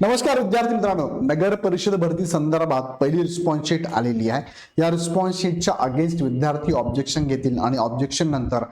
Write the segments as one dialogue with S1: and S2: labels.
S1: नमस्कार विद्यार्थी मित्रांनो. नगर परिषद भरती संदर्भात पहिली रिस्पॉन्स शीट आलेली आहे. या रिस्पॉन्स शीटच्या अगेन्स्ट विद्यार्थी ऑब्जेक्शन घेतील आणि ऑब्जेक्शन नंतर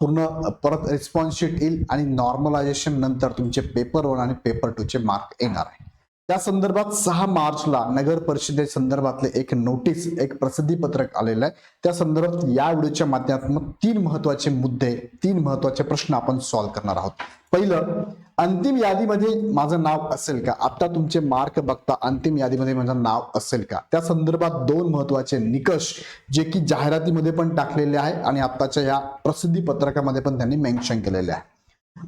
S1: पूर्ण परत रिस्पॉन्स शीट येईल आणि नॉर्मलायझेशन नंतर तुमचे पेपर वन आणि पेपर टू चे मार्क येणार आहे. त्या संदर्भात सहा मार्चला नगर परिषदे संदर्भातले एक नोटीस एक प्रसिद्धी पत्रक आलेलं आहे. त्या संदर्भात या व्हिडिओच्या माध्यमातून तीन महत्त्वाचे मुद्दे तीन महत्त्वाचे प्रश्न आपण सॉल्व्ह करणार आहोत. पहिलं अंतिम यादीमध्ये माझं नाव असेल का? आता तुमचे मार्क बघता अंतिम यादीमध्ये माझं नाव असेल का? त्या संदर्भात दोन महत्त्वाचे निकष जे की जाहिरातीमध्ये पण टाकलेले आहे आणि आताच्या या प्रसिद्धी पत्रकामध्ये पण त्यांनी मेन्शन केलेले आहे.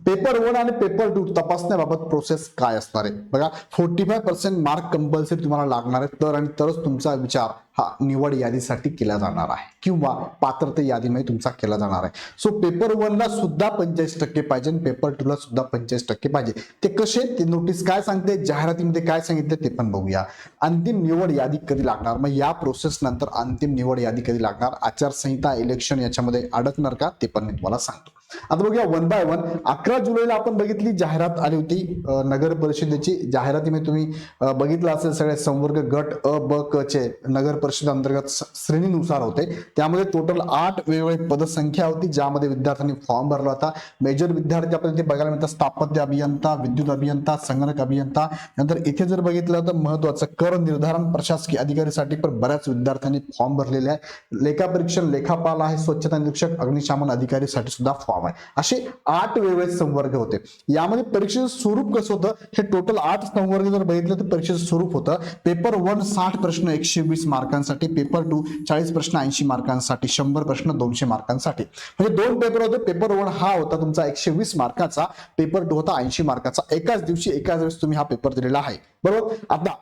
S1: पेपर वन आणि पेपर टू तपासण्याबाबत प्रोसेस काय असणार आहे? बघा forty five percent mark compulsory तुम्हाला लागणार आहे. तर आणि तरच तुमचा विचार हा निवड यादीसाठी केला जाणार आहे. किंवा पात्रता यादीमध्ये तुमचा केला जाणार आहे. सो पेपर वनला सुद्धा पंचेचाळीस टक्के पाहिजे आणि पेपर टूला सुद्धा पंचेचाळीस टक्के पाहिजे. ते कसे? ते नोटीस काय सांगते? जाहिरातीमध्ये काय सांगितलं? ते पण बघूया. अंतिम निवड यादी कधी लागणार? मग या प्रोसेस नंतर अंतिम निवड यादी कधी लागणार? आचारसंहिता इलेक्शन याच्यामध्ये अडकणार का? ते पण मी तुम्हाला सांगतो. आता बघूया वन बाय वन अकरा जुलैला आपण बघितली जाहिरात आली होती नगर परिषदेची. जाहिरातीमध्ये तुम्ही बघितलं असेल सगळे संवर्ग गट अ ब क चे नगर परिषद अंतर्गत श्रेणीनुसार होते. त्यामध्ये टोटल आठ वेगवेगळी पदसंख्या होती ज्यामध्ये विद्यार्थ्यांनी फॉर्म भरला होता. मेजर विद्यार्थी आपल्याला इथे बघायला मिळतात स्थापत्य अभियंता विद्युत अभियंता संगणक अभियंता. नंतर इथे जर बघितलं तर महत्वाचं कर निर्धारण प्रशासकीय अधिकारीसाठी पण बऱ्याच विद्यार्थ्यांनी फॉर्म भरलेले आहे. लेखापरीक्षण लेखापाल आहे स्वच्छता निरीक्षक अग्निशामन अधिकारीसाठी सुद्धा फॉर्म आहे. असे आठ वेगवेगळे संवर्ग होते. यामध्ये परीक्षेचं स्वरूप कसं होतं? हे टोटल आठ संवर्ग जर बघितलं तर परीक्षेचं स्वरूप होतं. पेपर वन साठ प्रश्न एकशे वीस मार्कांसाठी. पेपर टू चाळीस प्रश्न ऐंशी मार्कांसाठी. शंभर प्रश्न दोनशे मार्कांसाठी. म्हणजे दोन पेपर होते. पेपर वन हा होता तुमचा एकशे वीस मार्काचा. पेपर टू होता ऐंशी मार्काचा. एकाच दिवशी एकाच वेळेस तुम्ही हा पेपर दिलेला आहे. बरोबर? आता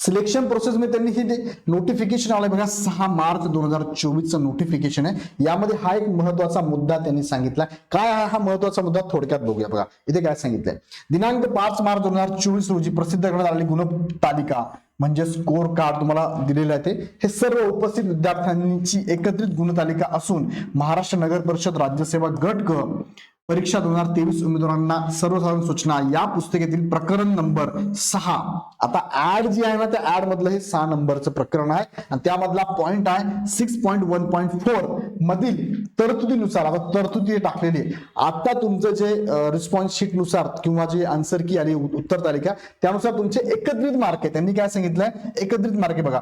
S1: सिलेक्शन प्रोसेस मध्ये त्यांनी हे नोटिफिकेशन आलं बघा सहा मार्च दोन हजार चोवीसचं नोटिफिकेशन आहे. यामध्ये हा एक महत्त्वाचा मुद्दा त्यांनी सांगितला. काय आहे हा महत्त्वाचा मुद्दा? थोडक्यात बघूया बघा. इथे काय सांगितलंय? दिनांक पाच मार्च दोन हजार चोवीस रोजी प्रसिद्ध करण्यात आलेली गुणतालिका म्हणजे स्कोर कार्ड तुम्हाला दिलेलं आहे ते. हे सर्व उपस्थित विद्यार्थ्यांची एकत्रित गुणतालिका असून महाराष्ट्र नगर परिषद राज्यसेवा गट ग परीक्षा दोन हजार तेवीस उमेदवारांना सर्वसाधारण सूचना. या पुस्तिकेतील प्रकरण नंबर सहा. आता ऍड जी आहे ना त्या ऍड मधलं हे सहा नंबरचं प्रकरण आहे. आणि त्यामधला पॉइंट आहे six point one point four मधील तरतुदीनुसार आता तरतुदी टाकलेली आहे. आता तुमचं जे रिस्पॉन्स शीटनुसार किंवा जे आन्सर की आली उत्तर तालिका त्यानुसार तुमचे एकत्रित मार्क आहे. त्यांनी काय सांगितलंय? एकत्रित मार्क आहे बघा.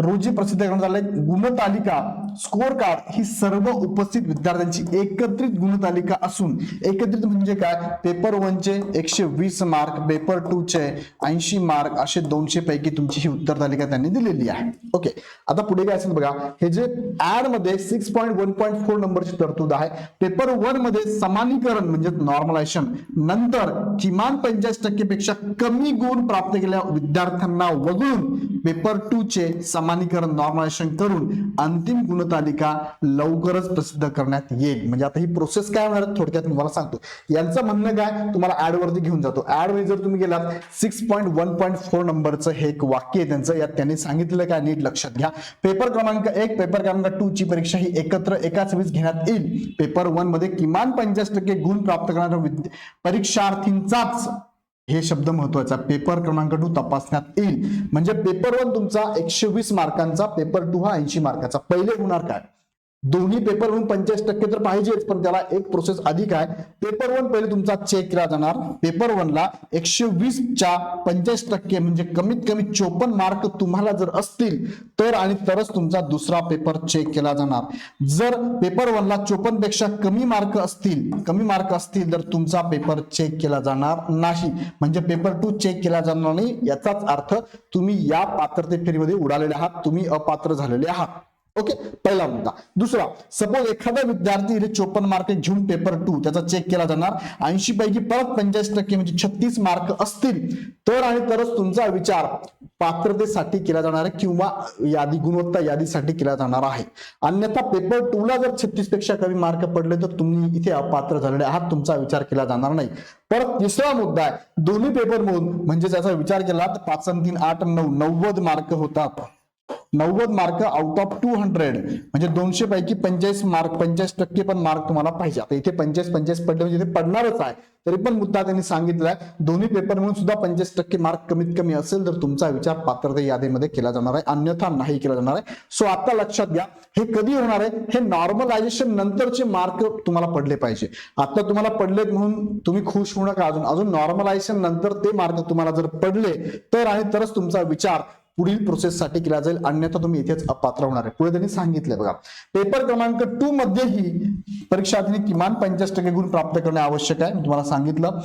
S1: रोजी प्रसिद्ध करण्यात आले गुणतालिका स्कोर कार्ड ही सर्व उपस्थित विद्यार्थ्यांची एकत्रित गुणतालिका असून एकत्रित म्हणजे काय? पेपर वनचे एकशे वीस मार्क पेपर टू चे ऐंशी मार्क असे दोनशे पैकी तुमची ही उत्तर तालिका त्यांनी दिलेली आहे. ओके आता पुढे काय असेल बघा हे जे ऍडमध्ये six point one point four नंबरची तरतूद आहे पेपर वनमध्ये समानीकरण म्हणजे नॉर्मलायझेशन नंतर किमान पंचाळीस टक्केपेक्षा कमी गुण प्राप्त केलेल्या विद्यार्थ्यांना वगळून पेपर टू चे समानीकरण नॉर्मलायझेशन करून अंतिम गुणतालिका लवकरच प्रसिद्ध करण्यात येईल. म्हणजे आता ही प्रोसेस काय होणार थोडक्यात तुम्हाला सांगतो. यांचं म्हणणं काय? तुम्हाला ऍड वरती घेऊन जातो. ऍडमध्ये जर तुम्ही गेलात six point one point four नंबरचं हे एक वाक्य आहे त्यांचं. यात त्यांनी सांगितलेलं काय? नीट लक्षात घ्या. पेपर क्रमांक एक पेपर क्रमांक टू ची परीक्षा ही एकत्र एकाच वेळेस घेण्यात येईल. पेपर वनमध्ये किमान पंचाळीस टक्के गुण प्राप्त करणाऱ्या परीक्षार्थींचाच हे शब्द महत्त्वाचा. पेपर क्रमांक टू तपासण्यात येईल. म्हणजे पेपर वन तुमचा एकशे वीस मार्कांचा पेपर टू हा ऐंशी मार्काचा पहिले होणार काय दोन्ही पेपर वन पंचाळीस टक्के तर पाहिजेच पण त्याला एक प्रोसेस अधिक आहे. पेपर वन पहिले तुमचा चेक केला जाणार. पेपर वनला एकशे वीसच्या पंचेचाळीस पंचाळीस टक्के म्हणजे कमीत कमी चोपन्न मार्क तुम्हाला जर असतील तर आणि तरच तुमचा दुसरा पेपर चेक केला जाणार. जर पेपर वनला चोपन्नपेक्षा कमी मार्क असतील कमी मार्क असतील तर तुमचा पेपर चेक केला जाणार नाही. म्हणजे पेपर टू चेक केला जाणार नाही याचाच अर्थ तुम्ही या पात्रते फेरीमध्ये उडालेले आहात तुम्ही अपात्र झालेले आहात. ओके पहिला मुद्दा. दुसरा सपोज एखादा विद्यार्थी चोपन्न मार्क घेऊन पेपर टू त्याचा चेक केला जाणार. ऐंशी पैकी परत पंचाळीस टक्के म्हणजे छत्तीस मार्क असतील. तर आणि तरच तुमचा विचार पात्रतेसाठी केला जाणार आहे किंवा यादी गुणवत्ता यादीसाठी केला जाणार आहे. अन्यथा पेपर टू ला जर छत्तीसपेक्षा कमी मार्क पडले तर तुम्ही इथे अपात्र झालेले आहात तुमचा विचार केला जाणार नाही. परत तिसरा मुद्दा आहे दोन्ही पेपर मधून म्हणजे त्याचा विचार केला तर पाच तीन आठ नऊ नव्वद मार्क होतात. नव्वद mark out of two hundred म्हणजे दोनशे पैकी पंचेचाळीस मार्क पंचेचाळीस टक्के पण मार्क तुम्हाला पाहिजे. आता इथे पंचेचाळीस पंचेचाळीस पडले म्हणजे इथे पडणारच आहे. तरी पण मुद्दा त्यांनी सांगितलाय. दोन्ही पेपर म्हणून सुद्धा पंचेचाळीस टक्के मार्क कमीत कमी असेल तर तुमचा विचार पात्रता यादीमध्ये केला जाणार आहे. अन्यथा नाही केला जाणार आहे. सो आता लक्षात घ्या हे कधी होणार आहे? हे नॉर्मलायझेशन नंतरचे मार्क तुम्हाला पडले पाहिजे. आता तुम्हाला पडलेत म्हणून तुम्ही खुश होऊ नका अजून. अजून नॉर्मलायझेशन नंतर ते मार्क तुम्हाला जर पडले तर आणि तरच तुमचा विचार पुढील प्रोसेससाठी केला जाईल. अन्यथा तुम्ही इथेच अपात्र होणार आहे. पुढे त्यांनी सांगितलं बघा. पेपर क्रमांक टू मध्येही परीक्षार्थीने किमान पंचाळीस टक्के गुण प्राप्त करणे आवश्यक आहे. मी तुम्हाला सांगितलं.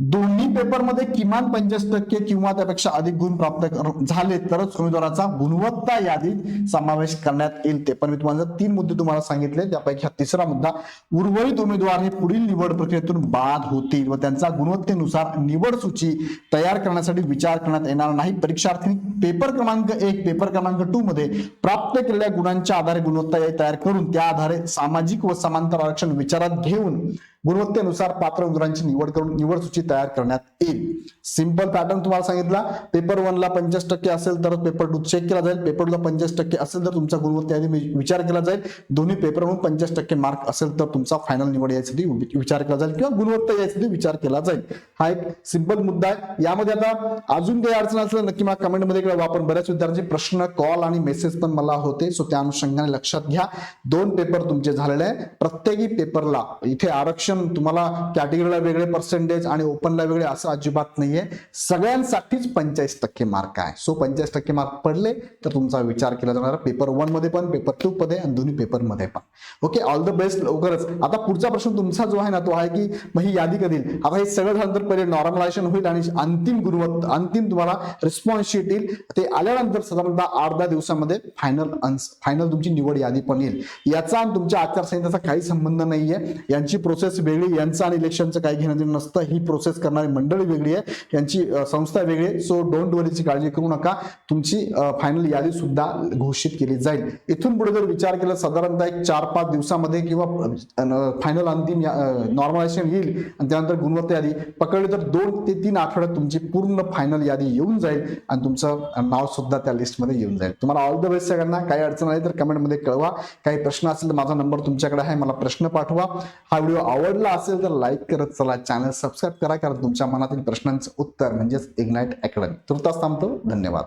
S1: दोन्ही पेपरमध्ये किमान पंचवीस टक्के किंवा त्यापेक्षा अधिक गुण प्राप्त झाले तरच उमेदवाराचा गुणवत्ता यादीत समावेश करण्यात येईल. ते पण मी तुम्हाला तीन मुद्दे तुम्हाला सांगितले. त्यापैकी हा तिसरा मुद्दा उर्वरित उमेदवार हे पुढील निवड प्रक्रियेतून बाद होतील व त्यांचा गुणवत्तेनुसार निवड सूची तयार करण्यासाठी विचार करण्यात येणार नाही. परीक्षार्थी पेपर क्रमांक एक पेपर क्रमांक टू मध्ये प्राप्त केलेल्या गुणांच्या आधारे गुणवत्ता तयार करून त्या आधारे सामाजिक व समांतर आरक्षण विचारात घेऊन गुणवत्तेनुसार पात्र उमेदवारांची निवड करून निवड सूची तयार करण्यात येईल. सिंपल पॅटर्न तुम्हाला सांगितला. पेपर वनला पंचवीस टक्के असेल तर पेपर टू चेक केला जाईल. पेपर टूला पंचवीस टक्के असेल तर तुमचा गुणवत्तेआधी यादी विचार केला जाईल. दोन्ही पेपर म्हणून टक्के मार्क असेल तर तुमचा फायनल निवड यासाठी विचार केला जाईल किंवा गुणवत्ता यासाठी विचार केला जाईल. हा एक सिंपल मुद्दा आहे. यामध्ये आता अजून काही अडचण असेल नक्की मला कमेंटमध्ये कळवा. आपण बऱ्याच विद्यार्थ्यांचे प्रश्न कॉल आणि मेसेज पण मला होते. सो त्या अनुषंगाने लक्षात घ्या. दोन पेपर तुमचे झालेले आहे. प्रत्येकी पेपरला इथे आरक्षण तुम्हाला कॅटेगरीला वेगळे पर्सेंटेज आणि ओपनला वेगळे असं अजिबात नाहीये. सगळ्यांसाठीच पंचेचाळीस टक्के मार्क आहे. सो पंचाळीस टक्के मार्क पडले तर तुमचा विचार केला जाणार पेपर वनमध्ये पण पेपर टू मध्ये आणि दोन्ही पेपरमध्ये पण. ओके ऑल द बेस्ट लवकरच. आता पुढचा प्रश्न तुमचा जो आहे ना तो आहे की मग ही यादी कधी आता हे सगळं झाल्यानंतर पहिले नॉर्मलायझेशन होईल आणि अंतिम गुणवत्ता अंतिम तुम्हाला रिस्पॉन्स शीट येईल. ते आल्यानंतर साधारणतः आठ दहा दिवसामध्ये फायनल फायनल तुमची निवड यादी पण येईल. याचा आणि तुमच्या आचारसंहितेचा काही संबंध नाहीये. यांची प्रोसेस वेगळी यांचं आणि इलेक्शनचं काही घेणं देणं नसतं ही प्रोसेस करणारी मंडळी वेगळी आहे यांची संस्था वेगळी आहे सो डोंट वरीची काळजी करू नका तुमची फायनल यादी सुद्धा घोषित केली जाईल. इथून पुढे जर विचार केला साधारणतः एक चार पाच दिवसामध्ये किंवा फायनल अंतिम नॉर्मलायझेशन येईल आणि त्यानंतर गुणवत्ता यादी पकडली तर दोन ते तीन आठवड्यात तुमची पूर्ण फायनल यादी येऊन जाईल आणि तुमचं नाव सुद्धा त्या लिस्टमध्ये येऊन जाईल. तुम्हाला ऑल द बेस्ट सगळ्यांना काही अडचण आली तर कमेंटमध्ये कळवा. काही प्रश्न असेल तर माझा नंबर तुमच्याकडे आहे मला प्रश्न पाठवा. हा व्हिडिओ आवड आवडला असेल तर लाईक करत चला. चॅनल सबस्क्राईब करा कारण तुमच्या मनातील प्रश्नांचं उत्तर म्हणजेच इग्नाईट अकॅडमी तुर्तास थांबतो. धन्यवाद.